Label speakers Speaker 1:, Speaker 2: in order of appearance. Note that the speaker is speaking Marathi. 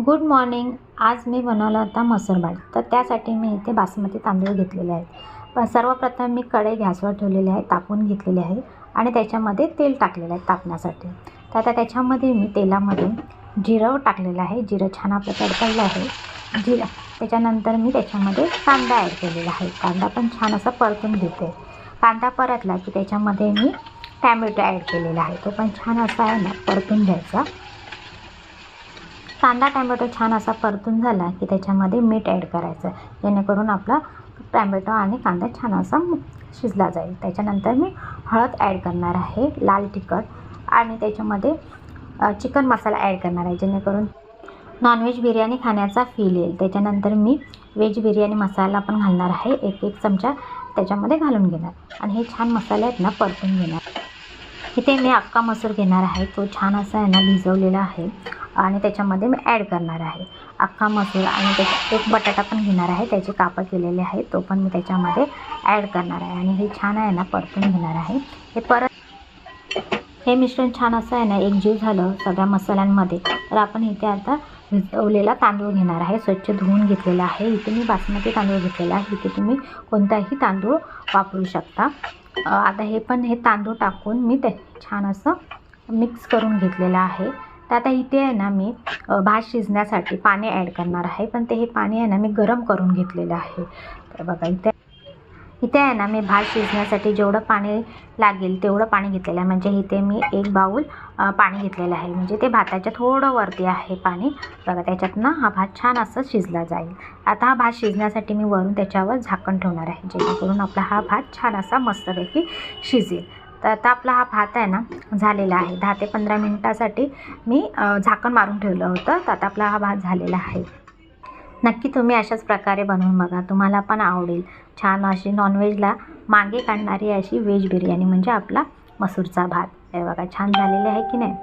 Speaker 1: गुड मॉर्निंग आज मी बनवला होता मसूर भात. तर त्यासाठी मी इथे बासमती तांदूळ घेतलेले आहेत. पण सर्वप्रथम मी कढई गॅसवर ठेवलेली आहे तापून घेतलेली आहे आणि त्याच्यामध्ये तेल टाकलेलं आहे तापण्यासाठी. तर आता त्याच्यामध्ये मी तेलामध्ये जिरं टाकलेलं आहे. जिरं छान आपलं तडतडलं आहे. जिरं त्याच्यानंतर मी त्याच्यामध्ये कांदा ॲड केलेला आहे. कांदा पण छान असा परतून घेते. कांदा परतला की त्याच्यामध्ये मी टॅमॅटो ॲड केलेला आहे. तो पण छान असा आहे ना परतून घ्यायचा. कांदा टॅमॅटो छान असा परतून झाला की त्याच्यामध्ये मीठ ॲड करायचं. जेणेकरून आपला टॅमॅटो आणि कांदा छान असा शिजला जाईल. त्याच्यानंतर मी हळद ॲड करणार आहे लाल तिखट. आणि त्याच्यामध्ये चिकन मसाला ॲड करणार आहे जेणेकरून नॉनव्हेज बिर्याणी खाण्याचा फील येईल. त्याच्यानंतर मी व्हेज बिर्याणी मसाला पण घालणार आहे एक एक चमचा त्याच्यामध्ये घालून घेणार. आणि हे छान मसाले आहेत ना परतून घेणार. इथे मी अक्का मसूर घेणार आहे. तो छान असा आहे ना भिजवलेला आहे. आणि त्याच्यामध्ये मी ॲड करणार आहे. अख्खा मसूर आणि त्याच्या एक बटाटा पण घेणार आहे. त्याचे कापं केलेले आहे. तो पण मी त्याच्यामध्ये ॲड करणार आहे. आणि हे छान आहे ना परतून घेणार आहे. हे परत हे मिश्रण छान असं आहे ना एकजीव झालं सगळ्या मसाल्यांमध्ये. तर आपण इथे आता भिजवलेला तांदूळ घेणार आहे. स्वच्छ धुवून घेतलेला आहे. इथे मी बासमती तांदूळ घेतलेला आहे. इथे तुम्ही कोणताही तांदूळ वापरू शकता. आता हे पण हे तांदूळ टाकून मी ते छान असं मिक्स करून घेतलेलं आहे. तर आता इथे आहे ना मी भात शिजण्यासाठी पाणी ॲड करणार आहे. पण ते हे पाणी आहे ना मी गरम करून घेतलेलं आहे. तर बघा इथे इथे आहे ना मी भात शिजण्यासाठी जेवढं पाणी लागेल तेवढं पाणी घेतलेलं आहे. म्हणजे इथे मी एक बाऊल पाणी घेतलेलं आहे. म्हणजे ते भाताच्या थोडं वरती आहे पाणी. बघा त्याच्यात ना हा भात छान असं शिजला जाईल. आता हा भात शिजण्यासाठी मी वरून त्याच्यावर झाकण ठेवणार आहे. जेणेकरून आपला हा भात छान असा मस्तपैकी शिजेल. तर आता आपला हा भात आहे ना झालेला आहे. दहा ते पंधरा मिनटासाठी मी झाकण मारून ठेवलं होतं. तर आता आपला हा भात झालेला आहे. नक्की तुम्ही अशाच प्रकारे बनवून बघा. तुम्हाला पण आवडेल. छान अशी नॉनव्हेजला मागे काढणारी अशी व्हेज बिर्याणी म्हणजे आपला मसूरचा भात. हे बघा छान झालेले आहे की नाही?